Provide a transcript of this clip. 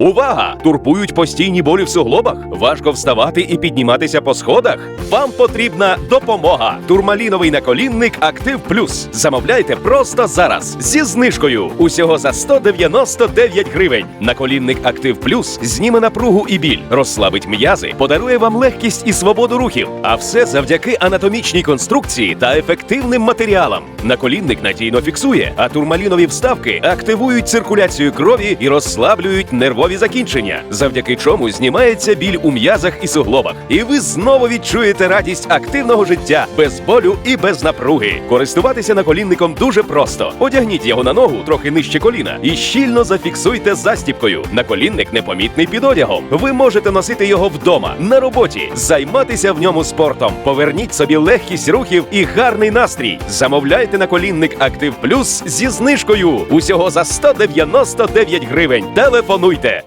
Увага! Турбують постійні болі в суглобах? Важко вставати і підніматися по сходах? Вам потрібна допомога. Турмаліновий наколінник Актив Плюс. Замовляйте просто зараз зі знижкою. Усього за 199 гривень. Наколінник Актив Плюс зніме напругу і біль, розслабить м'язи, подарує вам легкість і свободу рухів. А все завдяки анатомічній конструкції та ефективним матеріалам. Наколінник надійно фіксує, а турмалінові вставки активують циркуляцію крові і розслаблюють нервові закінчення, завдяки чому знімається біль у м'язах і суглобах. І ви знову відчуєте радість активного життя без болю і без напруги. Користуватися наколінником дуже просто. Одягніть його на ногу трохи нижче коліна і щільно зафіксуйте застіпкою. Наколінник непомітний під одягом. Ви можете носити його вдома, на роботі, займатися в ньому спортом. Поверніть собі легкість рухів і гарний настрій. Замовляйте наколінник Актив Плюс зі знижкою. Усього за 199 гривень. Телефонуйте.